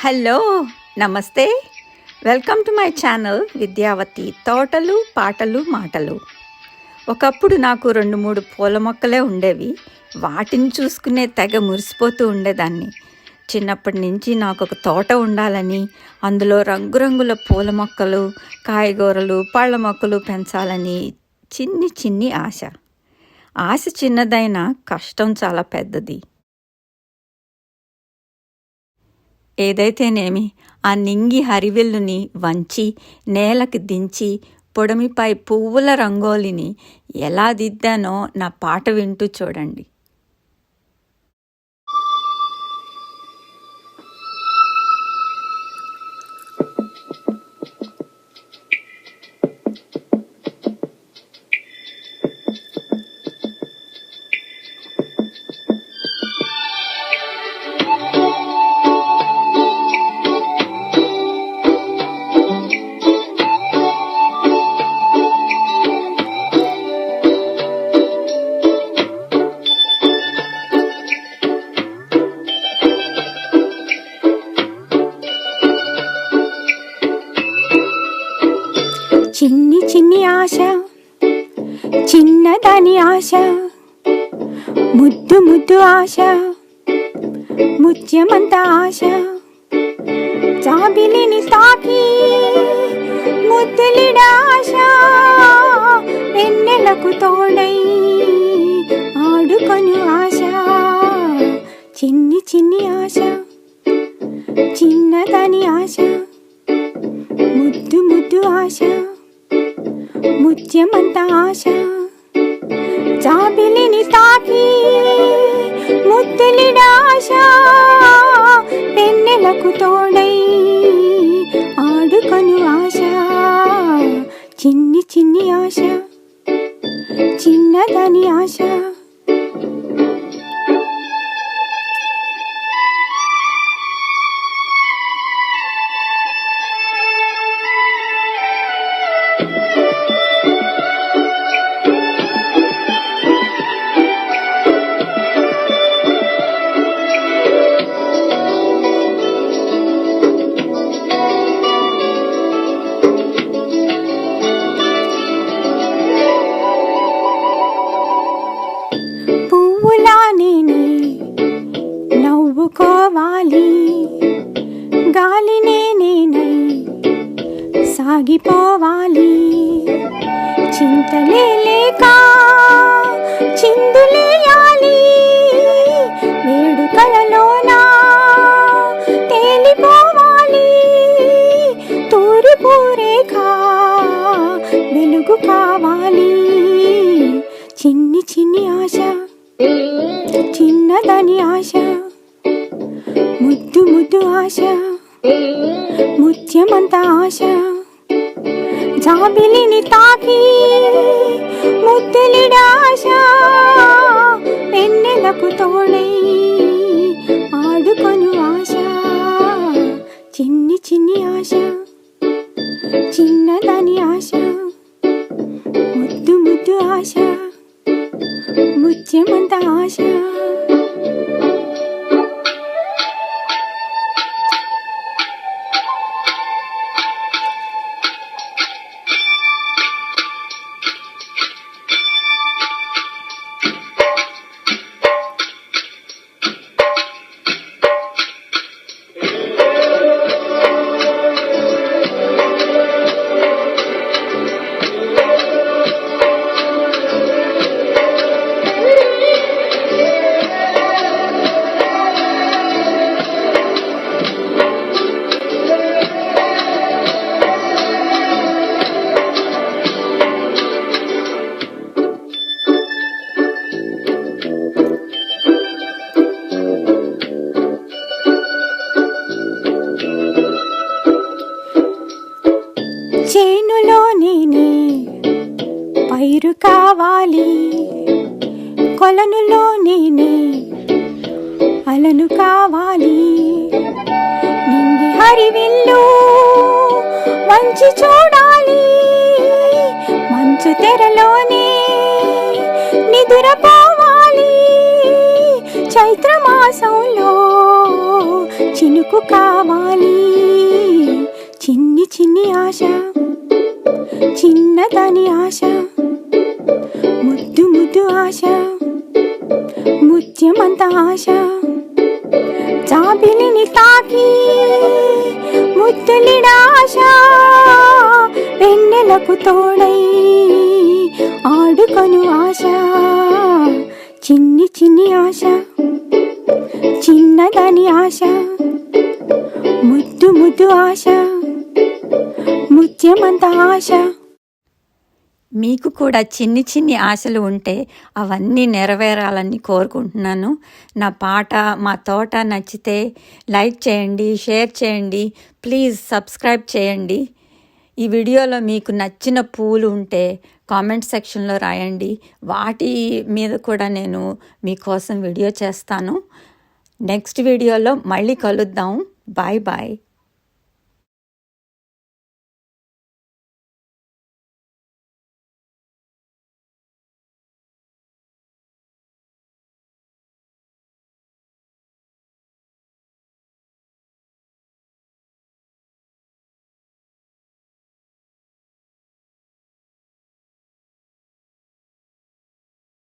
Hello నమస్తే. Welcome to my channel Vidyavathi. తోటలు పాటలు మాటలు. ఒకప్పుడు నాకు రెండు మూడు పూల మొక్కలే ఉండేవి. వాటిని చూసుకునే తెగ మురిసిపోతూ ఉండేదాన్ని. చిన్నప్పటి నుంచి నాకు ఒక తోట ఉండాలని అందులో రంగురంగుల పూల మొక్కలు కాయగూరలు పళ్ళ మొక్కలు పెంచాలని చిన్ని చిన్ని ఆశ. ఆశ చిన్నదైనా కష్టం చాలా పెద్దది. ఏదైతేనేమి ఆ నింగి హరివిల్లుని వంచి నేలకు దించి పొడమిపై పువ్వుల రంగోలిని ఎలా దిద్దానో నా పాట వింటూ చూడండి. చిన్నదాని ఆశ ముద్దు ముద్దు ఆశ ముత్యమంత ఆశ. చాబిలిని తాకి ముద్దులిడ ఆశ తోడై ఆడుకొను ఆశ. చిన్ని చిన్ని ఆశ చిన్నదాని ఆశ ముద్దు ముద్దు ఆశ ముత్యమంత ఆశ. జాబిలిని తాకి ముద్దులిడ పెన్నెలకు తోడై ఆడుకొను ఆశ. చిన్ని చిన్ని ఆశ చిన్నదని ఆశ. సాగిపోవాలి. చింతలే లేక చిందులేయాలి వేడుకలలోన తేలిపోవాలి. తూరి రేఖ వెలుగు కావాలి. చిన్ని చిన్ని ఆశ చిన్నదని ఆశ ముద్దు ముద్దు ఆశ ముత్యమంత ఆశ. జాబిలిని తాకి ముద్దులిడ ఆశ వెన్నెలకు తోడై ఆడుకొను ఆశ చిన్ని చిన్ని ఆశ చిన్నదని ఆశ ముద్దు ముద్దు ఆశ ముత్యమంత ఆశ పైరు కావాలి. కొలనులో నేనే అలను కావాలి. నింగి హరివిల్లు మంచి చూడాలి. మంచు తెరలోనే నిదురపోవాలి. చైత్రమాసంలో చినుకు కావాలి. చిన్ని చిన్ని ఆశ చిన్నదాని ఆశ. ఆశ ముత్యమంత ఆశ. చాపిలిని తాకి ముత్తులిడాశ ఆశ. వెన్నెలకు తోడై ఆడుకొను ఆశ. చిన్ని చిన్ని ఆశ చిన్నదని ఆశ. ముద్దు ముద్దు ఆశ ముత్యమంత ఆశ. మీకు కూడా చిన్ని చిన్ని ఆశలు ఉంటే అవన్నీ నెరవేరాలని కోరుకుంటున్నాను. నా పాట మా తోట నచ్చితే లైక్ చేయండి షేర్ చేయండి ప్లీజ్ సబ్స్క్రైబ్ చేయండి. ఈ వీడియోలో మీకు నచ్చిన పూలు ఉంటే కామెంట్ సెక్షన్లో రాయండి. వాటి మీద కూడా నేను మీకోసం వీడియో చేస్తాను. నెక్స్ట్ వీడియోలో మళ్ళీ కలుద్దాం. Bye bye.